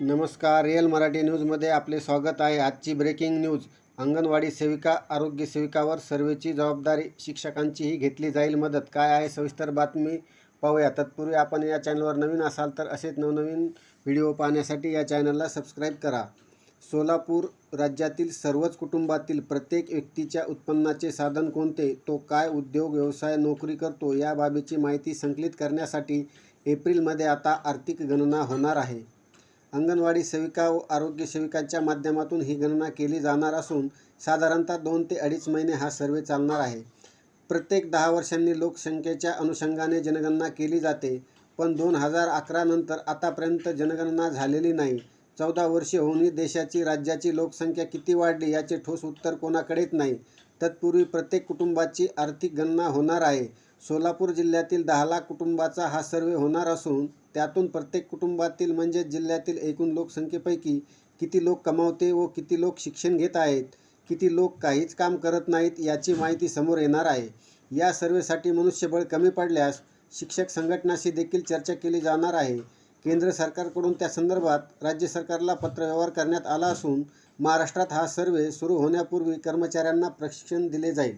नमस्कार रिअल मराठी न्यूजमध्ये आपले स्वागत आहे. आजची ब्रेकिंग न्यूज अंगणवाडी सेविका आरोग्य सेविकावर सर्वेची जबाबदारी शिक्षकांचीही घेतली जाईल मदत. काय आहे सविस्तर बातमी पाहूया. तत्पूर्वी आपण या चॅनलवर नवीन असाल तर असेच नवनवीन व्हिडिओ पाहण्यासाठी या चॅनलला सबस्क्राईब करा. सोलापूर राज्यातील सर्वच कुटुंबातील प्रत्येक व्यक्तीच्या उत्पन्नाचे साधन कोणते? तो काय उद्योग व्यवसाय नोकरी करतो? या बाबीची माहिती संकलित करण्यासाठी एप्रिलमध्ये आता आर्थिक गणना होणार आहे. अंगणवाडी सेविका व आरोग्य सेविकांच्या माध्यमातून ही गणना केली जाणार असून साधारणतः दोन ते अडीच महिने हा सर्वे चालणार आहे. प्रत्येक दहा वर्षांनी लोकसंख्येच्या अनुषंगाने जनगणना केली जाते पण दोन हजार अकरा नंतर आतापर्यंत जनगणना झालेली नाही. चौदा वर्षे होऊनही देशाची राज्याची लोकसंख्या किती वाढली याचे ठोस उत्तर कोणाकडेच नाही. तत्पूर्वी प्रत्येक कुटुंबाची आर्थिक गणना होणार आहे. सोलापूर जिल्ह्यातील दहा लाख कुटुंबाचा हा सर्वे होणार असून त्यातून प्रत्येक कुटुंबातील म्हणजेच जिल्ह्यातील एकूण लोकसंख्येपैकी किती लोक कमावते व किती लोक शिक्षण घेत आहेत किती लोक काहीच काम करत नाहीत याची माहिती समोर येणार आहे. या सर्वेसाठी मनुष्यबळ कमी पडल्यास शिक्षक संघटनाशी देखील चर्चा केली जाणार आहे. केंद्र सरकारकडून त्या संदर्भात राज्य सरकारला पत्रव्यवहार करण्यात आला असून महाराष्ट्रात हा सर्वे सुरू होण्यापूर्वी कर्मचाऱ्यांना प्रशिक्षण दिले जाईल.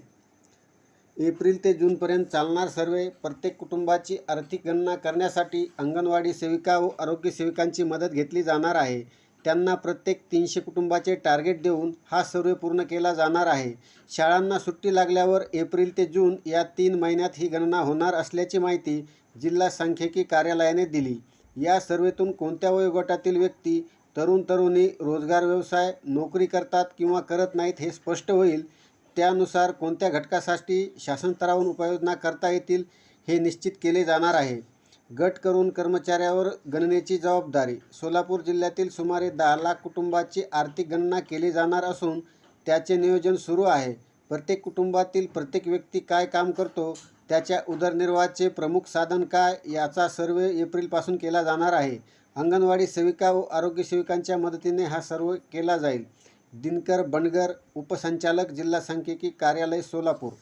एप्रिल ते जूनपर्यंत चालणार सर्वे. प्रत्येक कुटुंबाची आर्थिक गणना करण्यासाठी अंगणवाडी सेविका व आरोग्य सेविकांची मदत घेतली जाणार आहे. त्यांना प्रत्येक तीनशे कुटुंबाचे टार्गेट देऊन हा सर्वे पूर्ण केला जाणार आहे. शाळांना सुट्टी लागल्यावर एप्रिल ते जून या तीन महिन्यात ही गणना होणार असल्याची माहिती जिल्हा सांख्यिकी कार्यालयाने दिली. या सर्वेतून कोणत्या वयोगटातील व्यक्ती तरुण तरुणी रोजगार व्यवसाय नोकरी करतात किंवा करत नाहीत हे स्पष्ट होईल. त्यानुसार कोणत्या घटकासाठी शासनस्तरावरून उपाययोजना करता येतील हे निश्चित केले जाणार आहे. गट करून कर्मचाऱ्यावर गणनेची जबाबदारी. सोलापूर जिल्ह्यातील सुमारे दहा लाख कुटुंबाची आर्थिक गणना केली जाणार असून त्याचे नियोजन सुरू आहे. प्रत्येक कुटुंबातील प्रत्येक व्यक्ती काय काम करतो त्याच्या उदरनिर्वाहाचे प्रमुख साधन काय याचा सर्वे एप्रिलपासून केला जाणार आहे. अंगणवाडी सेविका व आरोग्य सेविकांच्या मदतीने हा सर्वे केला जाईल. दिनकर बनगर उपसंचालक जिल्हा सांख्यिकी कार्यालय सोलापूर।